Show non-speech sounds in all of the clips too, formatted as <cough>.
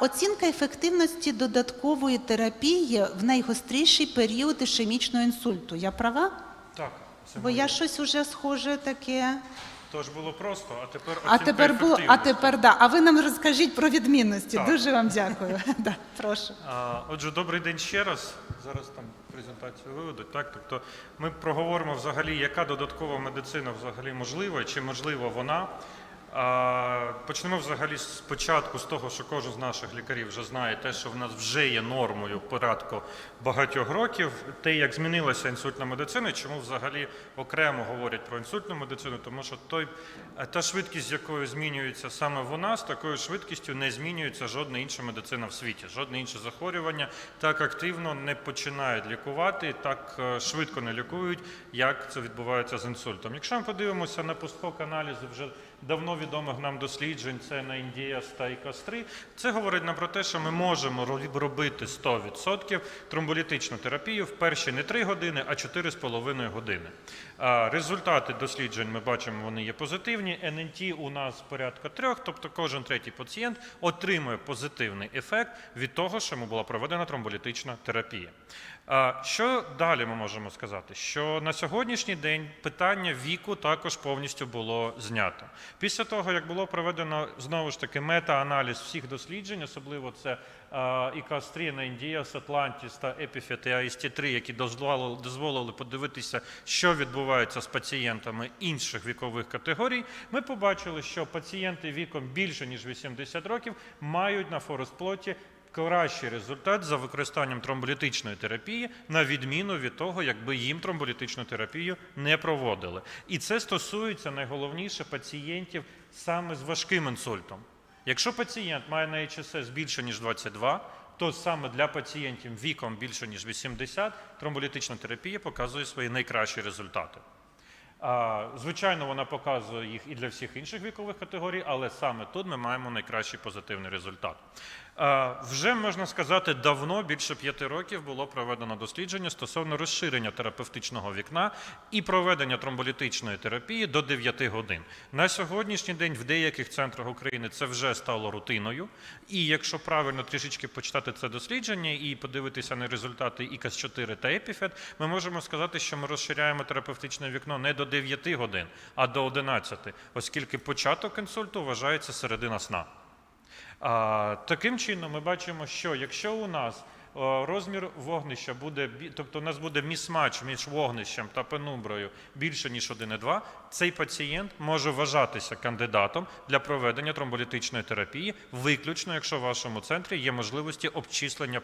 Оцінка ефективності додаткової терапії в найгостріший період ішемічного інсульту. Я права? Так, Бо я щось уже схоже таке. Тож було просто, а тепер А тепер було, а тепер да. А ви нам розкажіть про відмінності. Так. Дуже вам дякую. <laughs> Да, прошу. А, Отже, добрий день ще раз. Зараз там презентацію виведуть. Так, тобто ми проговоримо взагалі, яка додаткова медицина взагалі можлива, чи можлива вона. Почнемо взагалі спочатку з того, що кожен з наших лікарів вже знає те, що в нас вже є нормою порядку багатьох років. Те, як змінилася інсультна медицина, чому взагалі окремо говорять про інсультну медицину, тому що той, е, та швидкість, з якою змінюється саме вона, з такою швидкістю не змінюється жодна інша медицина в світі. Жодне інше захворювання так активно не починають лікувати, так е, швидко не лікують, як це відбувається з інсультом. Якщо ми подивимося на постхок аналізи вже давно відомих нам досліджень, це на Індіас та ІКАС-3, це говорить нам про те, що ми можемо ро- робити 100% тромболітичну терапію в перші не 3 години, а 4,5 години. Результати досліджень ми бачимо, вони є позитивні. ННТ у нас порядка трьох, тобто кожен третій пацієнт отримує позитивний ефект від того, що йому була проведена тромболітична терапія. Що далі ми можемо сказати? Що на сьогоднішній день питання віку також повністю було знято. Після того, як було проведено знову ж таки мета-аналіз всіх досліджень, особливо це ІКАС-3, Індіас, Атлантіс та Епіфет і АСТ-3, які дозволили, подивитися, що відбувається з пацієнтами інших вікових категорій, ми побачили, що пацієнти віком більше ніж 80 років мають на форесплоті кращий результат за використанням тромболітичної терапії, на відміну від того, якби їм тромболітичну терапію не проводили. І це стосується найголовніше пацієнтів саме з важким інсультом. Якщо пацієнт має на HSS більше ніж 22, то саме для пацієнтів віком більше ніж 80 тромболітична терапія показує свої найкращі результати. Звичайно, вона показує їх і для всіх інших вікових категорій, але саме тут ми маємо найкращий позитивний результат. Вже можна сказати, давно більше п'яти років було проведено дослідження стосовно розширення терапевтичного вікна і проведення тромболітичної терапії до 9 годин. На сьогоднішній день в деяких центрах України це вже стало рутиною. І якщо правильно трішечки почитати це дослідження і подивитися на результати ікас 4 та епіфет, ми можемо сказати, що ми розширяємо терапевтичне вікно не до 9 годин, а до 11, оскільки початок інсульту вважається середина сна. Таким чином, ми бачимо, що якщо у нас розмір вогнища буде, тобто у нас буде місмач між вогнищем та пенумброю більше ніж 1,2, цей пацієнт може вважатися кандидатом для проведення тромболітичної терапії, виключно якщо в вашому центрі є можливості обчислення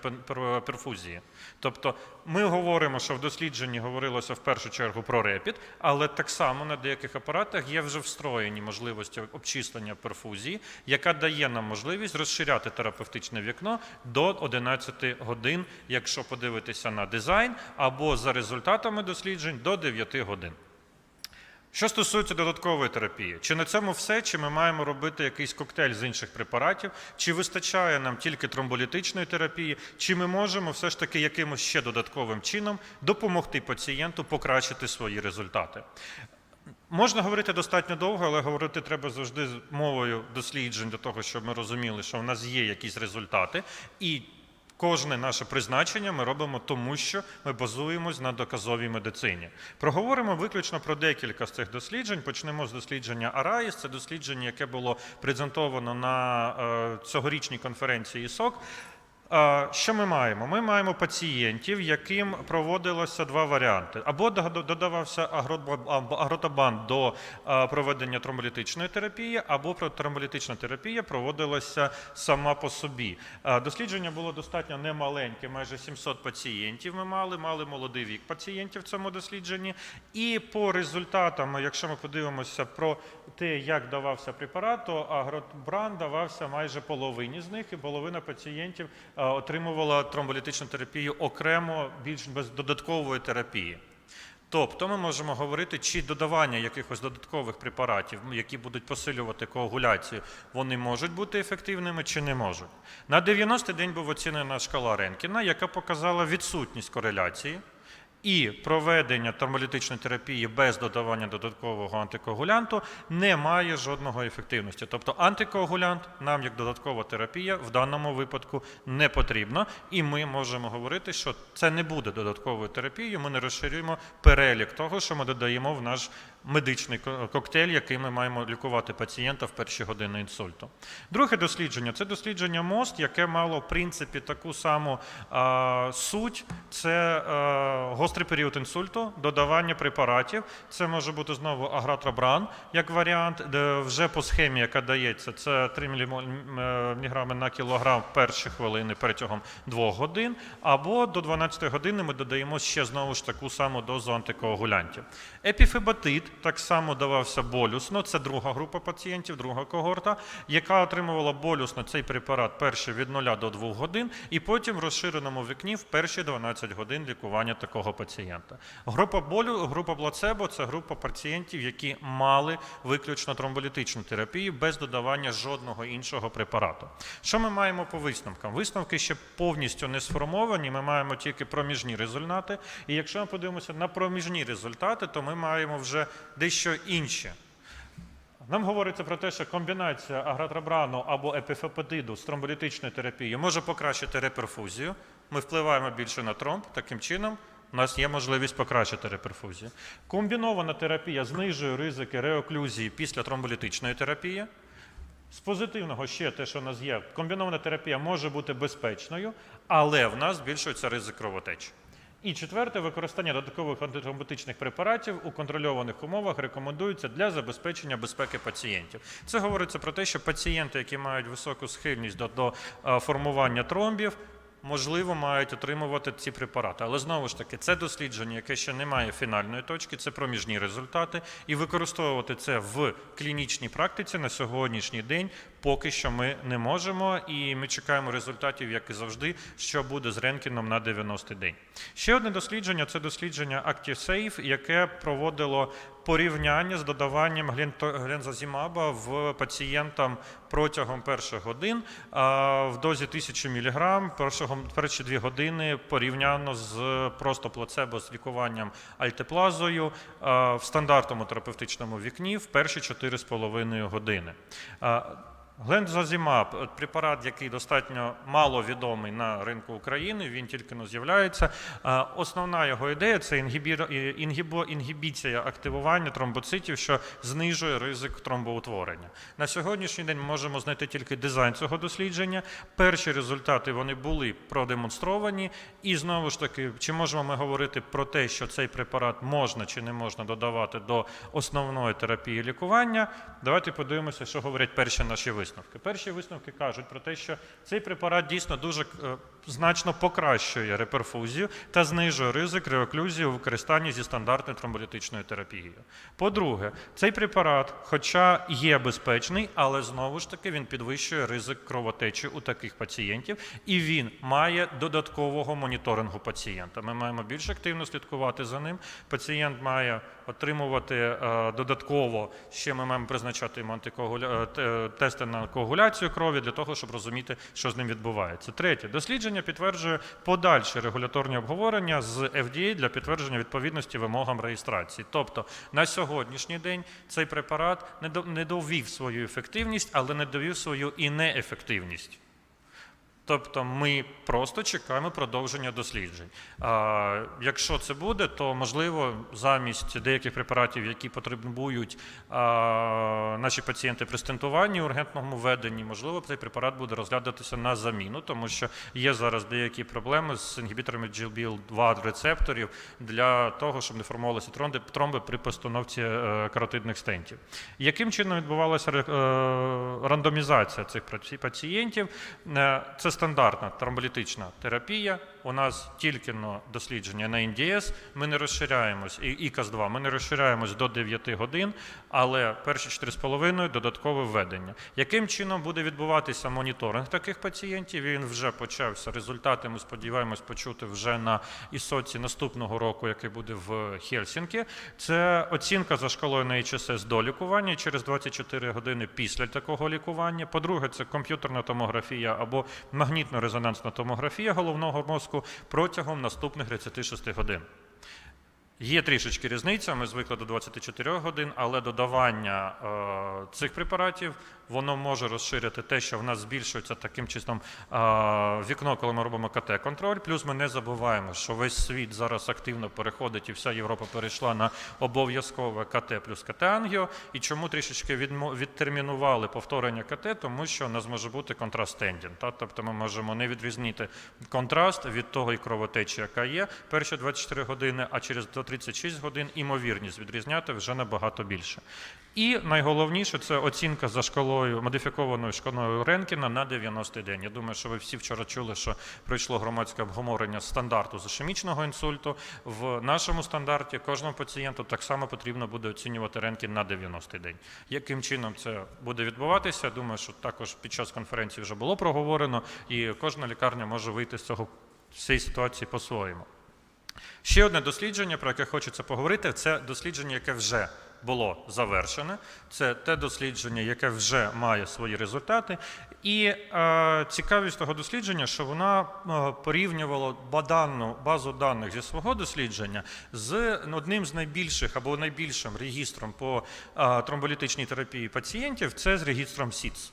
перфузії. Тобто ми говоримо, що в дослідженні говорилося в першу чергу про репіт, але так само на деяких апаратах є вже встроєні можливості обчислення перфузії, яка дає нам можливість розширяти терапевтичне вікно до 11 годин, якщо подивитися на дизайн, або за результатами досліджень до 9 годин. Що стосується додаткової терапії, чи на цьому все, чи ми маємо робити якийсь коктейль з інших препаратів, чи вистачає нам тільки тромболітичної терапії, чи ми можемо все ж таки якимось ще додатковим чином допомогти пацієнту покращити свої результати? Можна говорити достатньо довго, але говорити треба завжди з мовою досліджень для того, щоб ми розуміли, що в нас є якісь результати, і кожне наше призначення ми робимо тому, що ми базуємось на доказовій медицині. Проговоримо виключно про декілька з цих досліджень. Почнемо з дослідження АРАїС. Це дослідження, яке було презентовано на е, цьогорічній конференції СОК. Що ми маємо? Ми маємо пацієнтів, яким проводилося два варіанти: або додавався агротабан до проведення тромболітичної терапії, або тромболітична терапія проводилася сама по собі. Дослідження було достатньо немаленьке, майже 700 пацієнтів. Ми мали, мали молодий вік пацієнтів в цьому дослідженні. І по результатам, якщо ми подивимося про те, як давався препарат, то агробран давався майже половині з них, і половина пацієнтів отримувала тромболітичну терапію окремо, більш без додаткової терапії. Тобто ми можемо говорити, чи додавання якихось додаткових препаратів, які будуть посилювати коагуляцію, вони можуть бути ефективними чи не можуть. На 90-й день був оцінена шкала Ренкіна, яка показала відсутність кореляції. І проведення термолітичної терапії без додавання додаткового антикоагулянту не має жодного ефективності. Тобто антикоагулянт нам як додаткова терапія в даному випадку не потрібна, і ми можемо говорити, що це не буде додатковою терапією. Ми не розширюємо перелік того, що ми додаємо в наш медичний коктейль, який ми маємо лікувати пацієнта в перші години інсульту. Друге дослідження це дослідження МОСТ, яке мало в принципі таку саму а, суть. Це а, гострий період інсульту, додавання препаратів. Це може бути знову агратробран як варіант, де вже по схемі, яка дається, це 3 мг на кілограм в перші хвилини протягом 2 годин, або до 12 години ми додаємо ще знову ж таку саму дозу антикоагулянтів. Епіфебатит так само давався болюсно. Це друга група пацієнтів, друга когорта, яка отримувала болюсно цей препарат перші від 0 до 2 годин, і потім в розширеному вікні в перші 12 годин лікування такого пацієнта. Група болю, група плацебо це група пацієнтів, які мали виключно тромболітичну терапію без додавання жодного іншого препарату. Що ми маємо по висновкам? Висновки ще повністю не сформовані. Ми маємо тільки проміжні результати. І якщо ми подивимося на проміжні результати, то ми маємо вже дещо інші. Нам говориться про те, що комбінація агратрабрану або епіфепатиду з тромболітичною терапією може покращити реперфузію. Ми впливаємо більше на тромб. Таким чином, у нас є можливість покращити реперфузію. Комбінована терапія знижує ризики реоклюзії після тромболітичної терапії. З позитивного ще те, що в нас є, комбінована терапія може бути безпечною, але в нас збільшується ризик кровотечі. І четверте, використання додаткових антитромботичних препаратів у контрольованих умовах рекомендується для забезпечення безпеки пацієнтів. Це говориться про те, що пацієнти, які мають високу схильність до, до е, формування тромбів, можливо, мають отримувати ці препарати. Але знову ж таки, це дослідження, яке ще не має фінальної точки, це проміжні результати, і використовувати це в клінічній практиці на сьогоднішній день поки що ми не можемо, і ми чекаємо результатів, як і завжди, що буде з рентгеном на 90 день. Ще одне дослідження це дослідження ActiveSafe, яке проводило порівняння з додаванням глензазімаба в пацієнтам протягом перших годин в дозі 1000 мг перші дві години порівняно з просто плацебо з лікуванням альтеплазою в стандартному терапевтичному вікні в перші 4,5 години. А, препарат, який достатньо мало відомий на ринку України, він тільки но з'являється. Основна його ідея це інгібо- інгібіція активування тромбоцитів, що знижує ризик тромбоутворення. На сьогоднішній день ми можемо знайти тільки дизайн цього дослідження. Перші результати вони були продемонстровані. І знову ж таки, чи можемо ми говорити про те, що цей препарат можна чи не можна додавати до основної терапії лікування? Давайте подивимося, що говорять перші наші висновки. Перші висновки кажуть про те, що цей препарат дійсно дуже е, значно покращує реперфузію та знижує ризик реоклюзії у використанні зі стандартною тромболітичною терапією. По-друге, цей препарат, хоча є безпечний, але знову ж таки він підвищує ризик кровотечі у таких пацієнтів, і він має додаткового моніторингу пацієнта. Ми маємо більш активно слідкувати за ним. Пацієнт має отримувати е, додатково, ще ми маємо призначати йому антикоагуля... е, тести на коагуляцію крові для того, щоб розуміти, що з ним відбувається. Третє, дослідження підтверджує подальші регуляторні обговорення з FDA для підтвердження відповідності вимогам реєстрації. Тобто на сьогоднішній день цей препарат не довів свою ефективність, але не довів свою і неефективність. Тобто ми просто чекаємо продовження досліджень. Якщо це буде, то можливо замість деяких препаратів, які потребують наші пацієнти при стентуванні ургентному введенні, можливо, цей препарат буде розглядатися на заміну, тому що є зараз деякі проблеми з інгібіторами GLB2 рецепторів для того, щоб не формувалися тромби, тромби при постановці е, каротидних стентів. Яким чином відбувалася е, рандомізація цих пацієнтів? Е, Це стандартна тромболітична терапія. У нас тільки но дослідження на НДС. Ми не розширяємось, і ІКАС-2, ми не розширяємось до 9 годин, але перші 4,5 додаткове введення. Яким чином буде відбуватися моніторинг таких пацієнтів? Він вже почався. Результати ми сподіваємось почути вже на ІСОЦі наступного року, який буде в Хельсінкі. Це оцінка за шкалою на ХСС до лікування через 24 години після такого лікування. По-друге, це комп'ютерна томографія або магнітно-резонансна томографія головного мозку протягом наступних 36 годин. Є трішечки різниця, ми звикли до 24 годин, але додавання е, цих препаратів воно може розширити те, що в нас збільшується таким чистом е, вікно, коли ми робимо КТ-контроль. Плюс ми не забуваємо, що весь світ зараз активно переходить, і вся Європа перейшла на обов'язкове КТ плюс КТ-ангіо. І чому трішечки відтермінували повторення КТ, тому що у нас може бути контраст тендін. Тобто ми можемо не відрізнити контраст від того і кровотечі, яка є перші 24 години, а через до 36 годин імовірність відрізняти вже набагато більше. І найголовніше це оцінка за шкалою модифікованою шкалою Ренкіна на 90-й день. Я думаю, що ви всі вчора чули, що пройшло громадське обговорення стандарту з ішемічного інсульту. В нашому стандарті кожному пацієнту так само потрібно буде оцінювати Ренкін на 90-й день. Яким чином це буде відбуватися? Думаю, що також під час конференції вже було проговорено, і кожна лікарня може вийти з цього цієї ситуації по-своєму. Ще одне дослідження, про яке хочеться поговорити, це дослідження, яке вже було завершене. Це те дослідження, яке вже має свої результати. І е, цікавість того дослідження, що вона е, порівнювала баданну базу даних зі свого дослідження з одним з найбільших або найбільшим регістром по е, тромболітичній терапії пацієнтів, це з регістром СІЦ.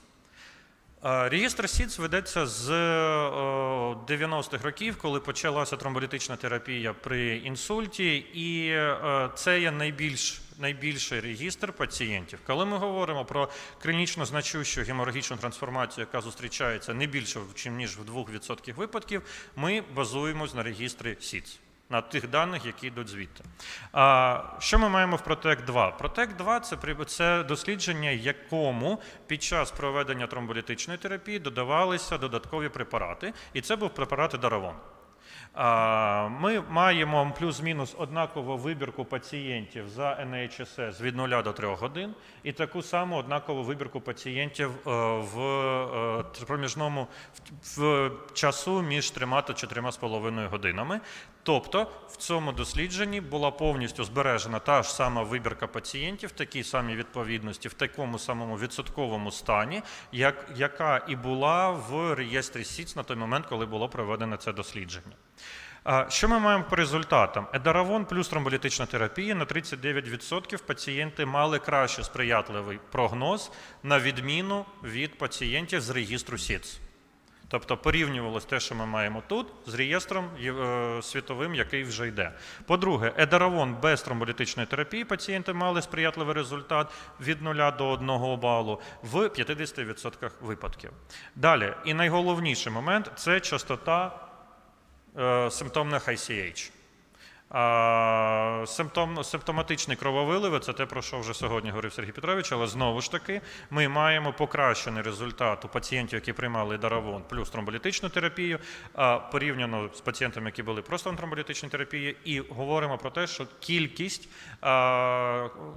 Е, Реєстр СІЦ ведеться з е, 90-х років, коли почалася тромболітична терапія при інсульті, і е, це є найбільш, найбільший регістр пацієнтів. Коли ми говоримо про клінічно значущу геморагічну трансформацію, яка зустрічається не більше ніж в 2% випадків, ми базуємось на регістрі СІЦ. На тих даних, які йдуть звідти. А, що ми маємо в протект 2? Протект 2 це, це дослідження, якому під час проведення тромболітичної терапії додавалися додаткові препарати, і це був препарат Даравон. Ми маємо плюс-мінус однакову вибірку пацієнтів за NHSS від 0 до 3 годин, і таку саму однакову вибірку пацієнтів е, в е, проміжному в часу між 3 та 4,5 годинами. Тобто в цьому дослідженні була повністю збережена та ж сама вибірка пацієнтів, в такій самій відповідності, в такому самому відсотковому стані, як, яка і була в реєстрі СІЦ на той момент, коли було проведено це дослідження. Що ми маємо по результатам? Едаравон плюс тромболітична терапія на 39% пацієнти мали краще сприятливий прогноз на відміну від пацієнтів з регістру СІЦ. Тобто порівнювалось те, що ми маємо тут, з реєстром е, світовим, який вже йде. По-друге, едаравон без тромболітичної терапії пацієнти мали сприятливий результат від 0 до 1 балу в 50% випадків. Далі, і найголовніший момент це частота е, симптомних ICH. Симптом, симптоматичні крововиливи це те, про що вже сьогодні говорив Сергій Петрович, але знову ж таки ми маємо покращений результат у пацієнтів, які приймали даравон плюс тромболітичну терапію, порівняно з пацієнтами, які були просто на тромболітичній терапії, і говоримо про те, що кількість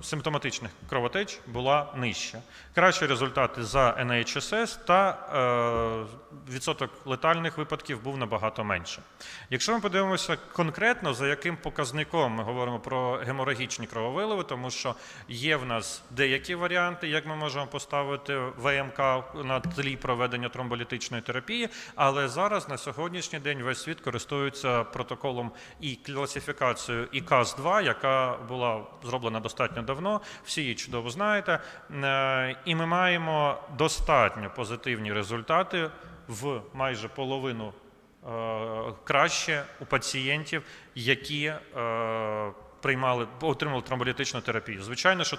симптоматичних кровотеч була нижча. Кращі результати за NHSS та е, відсоток летальних випадків був набагато менше. Якщо ми подивимося конкретно, за яким показником. Ми говоримо про геморагічні крововиливи, тому що є в нас деякі варіанти, як ми можемо поставити ВМК на тлі проведення тромболітичної терапії, але зараз на сьогоднішній день весь світ користується протоколом і класифікацією ІКАС-2, яка була зроблена достатньо давно, всі її чудово знаєте. Е, І ми маємо достатньо позитивні результати в майже половину краще у пацієнтів, які е, приймали, отримали тромболітичну терапію. Звичайно, що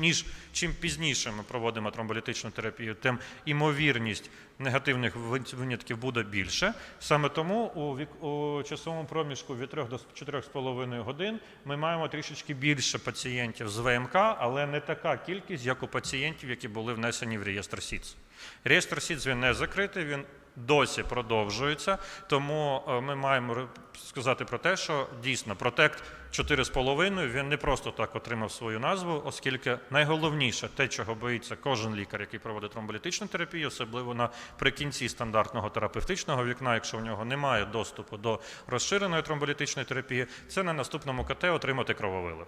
ніж, чим пізніше ми проводимо тромболітичну терапію, тим імовірність негативних винятків буде більше. Саме тому у, вік, у часовому проміжку від 3 до 4,5 годин ми маємо трішечки більше пацієнтів з ВМК, але не така кількість, як у пацієнтів, які були внесені в реєстр СІЦ. Реєстр СІЦ він не закритий, він досі продовжується, тому е, ми маємо сказати про те, що дійсно протект 4,5 він не просто так отримав свою назву, оскільки найголовніше те, чого боїться кожен лікар, який проводить тромболітичну терапію, особливо наприкінці стандартного терапевтичного вікна, якщо в нього немає доступу до розширеної тромболітичної терапії, це на наступному КТ отримати крововилив.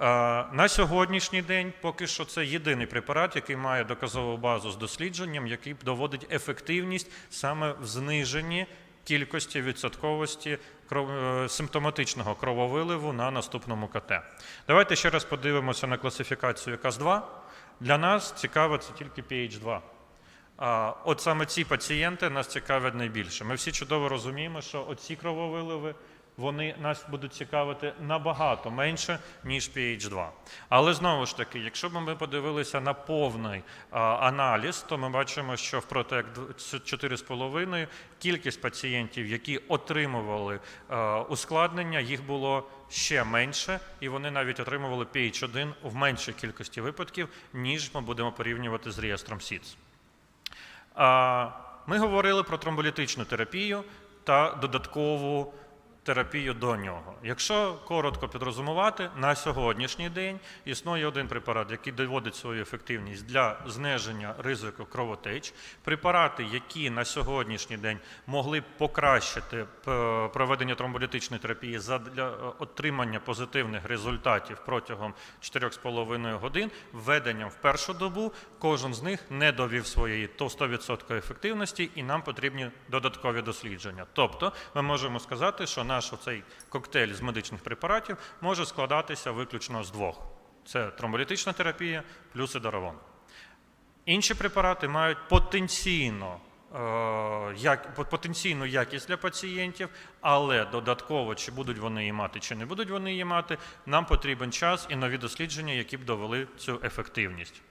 Е, На сьогоднішній день поки що це єдиний препарат, який має доказову базу з дослідженням, який доводить ефективність саме в зниженні кількості відсотковості е, симптоматичного крововиливу на наступному КТ. Давайте ще раз подивимося на класифікацію КАС-2. Для нас цікаво це тільки PH2. От саме ці пацієнти нас цікавлять найбільше. Ми всі чудово розуміємо, що оці крововиливи вони нас будуть цікавити набагато менше, ніж PH2. Але знову ж таки, якщо б ми подивилися на повний а, аналіз, то ми бачимо, що в Протек 4,5 кількість пацієнтів, які отримували а, ускладнення, їх було ще менше, і вони навіть отримували PH1 в меншій кількості випадків, ніж ми будемо порівнювати з реєстром СІЦ. Ми говорили про тромболітичну терапію та додаткову терапію до нього. Якщо коротко підрозумувати, на сьогоднішній день існує один препарат, який доводить свою ефективність для зниження ризику кровотеч. Препарати, які на сьогоднішній день могли б покращити проведення тромболітичної терапії для отримання позитивних результатів протягом 4,5 годин, введенням в першу добу, кожен з них не довів своєї то 100% ефективності, і нам потрібні додаткові дослідження. Тобто, ми можемо сказати, що наш цей коктейль з медичних препаратів може складатися виключно з двох: це тромболітична терапія плюс ідаровон. Інші препарати мають потенційно, е, як, потенційну якість для пацієнтів, але додатково, чи будуть вони її мати, чи не будуть вони її мати, нам потрібен час і нові дослідження, які б довели цю ефективність.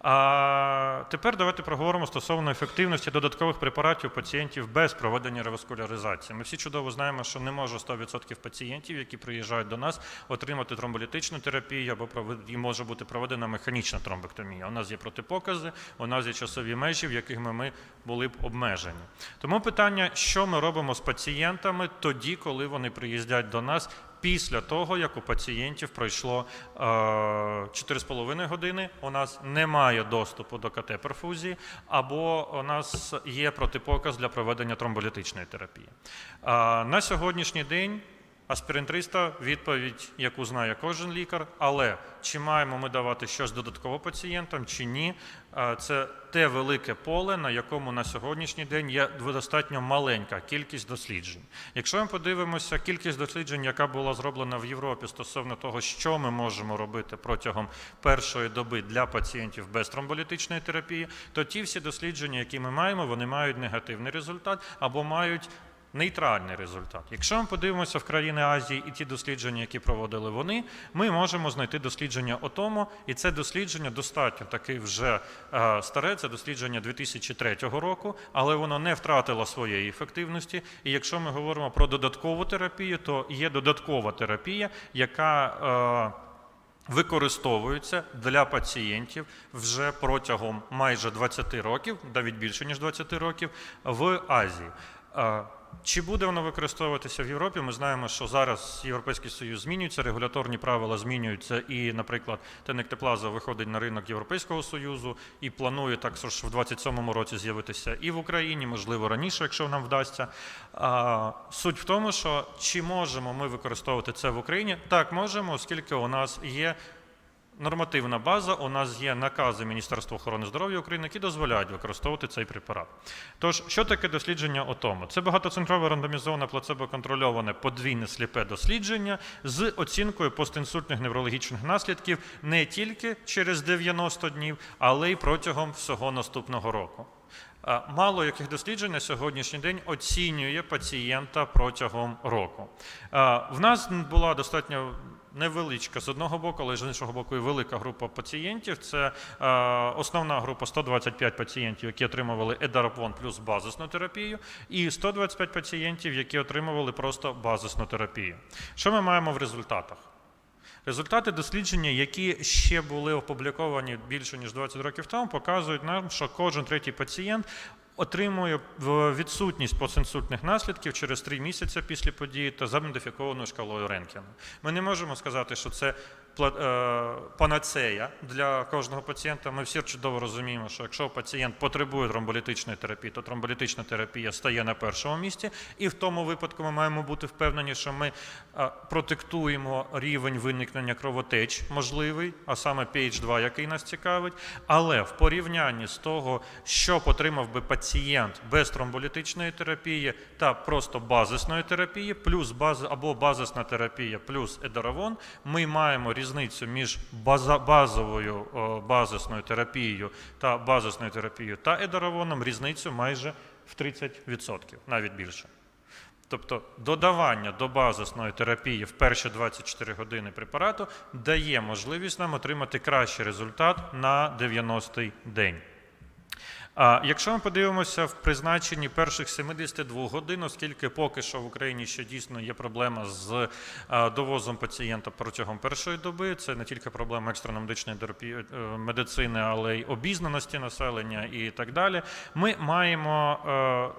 А тепер давайте проговоримо стосовно ефективності додаткових препаратів пацієнтів без проведення реваскуляризації. Ми всі чудово знаємо, що не може 100% пацієнтів, які приїжджають до нас, отримати тромболітичну терапію або може бути проведена механічна тромбектомія. У нас є протипокази, у нас є часові межі, в яких ми були б обмежені. Тому питання, що ми робимо з пацієнтами тоді, коли вони приїздять до нас після того, як у пацієнтів пройшло е, 4,5 години, у нас немає доступу до КТ-перфузії, або у нас є протипоказ для проведення тромболітичної терапії. Е, на сьогоднішній день Аспірин 300 – відповідь, яку знає кожен лікар, але чи маємо ми давати щось додатково пацієнтам, чи ні, це те велике поле, на якому на сьогоднішній день є достатньо маленька кількість досліджень. Якщо ми подивимося кількість досліджень, яка була зроблена в Європі стосовно того, що ми можемо робити протягом першої доби для пацієнтів без тромболітичної терапії, то ті всі дослідження, які ми маємо, вони мають негативний результат або мають нейтральний результат. Якщо ми подивимося в країни Азії і ті дослідження, які проводили вони, ми можемо знайти дослідження о тому, і це дослідження достатньо таки вже е, старе, це дослідження 2003 року, але воно не втратило своєї ефективності. І якщо ми говоримо про додаткову терапію, то є додаткова терапія, яка е, використовуються для пацієнтів вже протягом майже 20 років, навіть більше ніж 20 років, в Азії. Чи буде воно використовуватися в Європі? Ми знаємо, що зараз Європейський Союз змінюється, регуляторні правила змінюються, і, наприклад, Тенектеплаза виходить на ринок Європейського Союзу і планує також в 27-му році з'явитися і в Україні, можливо, раніше, якщо нам вдасться. Суть в тому, що чи можемо ми використовувати це в Україні? Так, можемо, оскільки у нас є нормативна база, у нас є накази Міністерства охорони здоров'я України, які дозволяють використовувати цей препарат. Тож, що таке дослідження ОТОМО? Це багатоцентрове рандомізоване плацебо-контрольоване подвійне сліпе дослідження з оцінкою постінсультних неврологічних наслідків не тільки через 90 днів, але й протягом всього наступного року. Мало яких досліджень на сьогоднішній день оцінює пацієнта протягом року. В нас була достатньо невеличка з одного боку, але з іншого боку, і велика група пацієнтів. Це е, основна група 125 пацієнтів, які отримували едаропон плюс базисну терапію, і 125 пацієнтів, які отримували просто базисну терапію. Що ми маємо в результатах? Результати дослідження, які ще були опубліковані більше ніж 20 років тому, показують нам, що кожен третій пацієнт отримує в- відсутність постінсультних наслідків через три місяці після події та за модифікованою шкалою Ренкіна. Ми не можемо сказати, що це е, панацея для кожного пацієнта. Ми всі чудово розуміємо, що якщо пацієнт потребує тромболітичної терапії, то тромболітична терапія стає на першому місці. І в тому випадку ми маємо бути впевнені, що ми е, протектуємо рівень виникнення кровотеч можливий, а саме pH2, який нас цікавить. Але в порівнянні з того, що отримав би пацієнт без тромболітичної терапії та просто базисної терапії, плюс баз або базисна терапія, плюс едаравон, ми маємо різницю між база, базовою базисною терапією та базисною терапією та едаравоном різницю майже в 30%, навіть більше. Тобто додавання до базисної терапії в перші 24 години препарату дає можливість нам отримати кращий результат на 90-й день. Якщо ми подивимося в призначенні перших 72 годин, оскільки поки що в Україні ще дійсно є проблема з довозом пацієнта протягом першої доби, це не тільки проблема екстреної терапії е, медицини, але й обізнаності населення і так далі. Ми маємо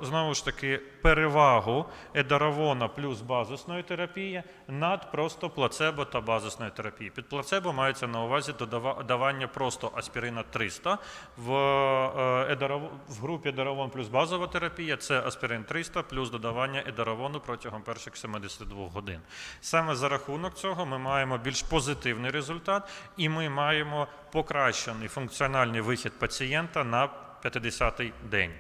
е, знову ж таки перевагу едаравона плюс базисної терапії над просто плацебо та базисної терапії. Під плацебо мається на увазі додава- просто аспірина 300 в е, едараво- в групі едаравон плюс базова терапія це аспірин 300 плюс додавання едаравону протягом перших 72 годин. Саме за рахунок цього ми маємо більш позитивний результат, і ми маємо покращений функціональний вихід пацієнта на 50-й день.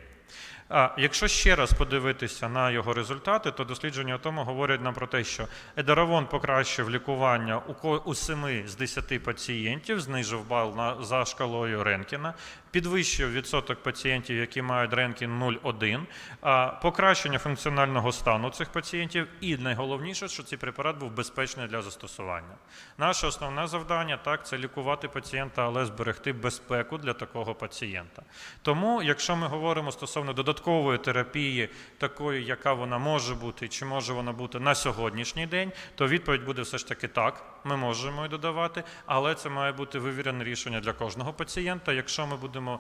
А якщо ще раз подивитися на його результати, то дослідження тому говорять нам про те, що едаравон покращив лікування у 7 з 10 пацієнтів, знижив бал на, за шкалою Ренкіна, підвищив відсоток пацієнтів, які мають Ренкін 0,1, покращення функціонального стану цих пацієнтів, і найголовніше, що цей препарат був безпечний для застосування. Наше основне завдання так це лікувати пацієнта, але зберегти безпеку для такого пацієнта. Тому, якщо ми говоримо стосовно додаткової терапії, такої, яка вона може бути, чи може вона бути на сьогоднішній день, то відповідь буде все ж таки так. Ми можемо її додавати, але це має бути вивірене рішення для кожного пацієнта. Якщо ми будемо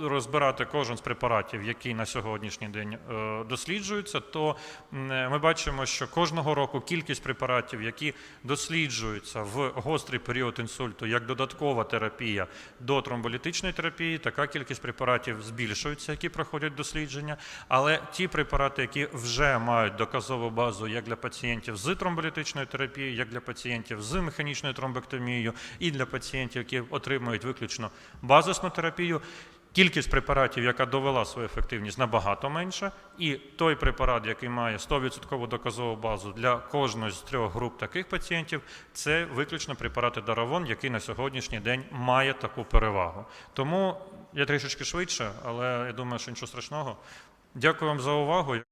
розбирати кожен з препаратів, який на сьогоднішній день е, досліджується, то е, ми бачимо, що кожного року кількість препаратів, які досліджуються в гострий період інсульту як додаткова терапія до тромболітичної терапії, така кількість препаратів збільшується, які проходять дослідження. Але ті препарати, які вже мають доказову базу як для пацієнтів з тромболітичною терапією, як для пацієнтів з механічною тромбектомією, і для пацієнтів, які отримують виключно базисну терапію. Кількість препаратів, яка довела свою ефективність, набагато менша, і той препарат, який має 100% доказову базу для кожної з трьох груп таких пацієнтів, це виключно препарати Даравон, який на сьогоднішній день має таку перевагу. Тому я трішечки швидше, але я думаю, що нічого страшного. Дякую вам за увагу.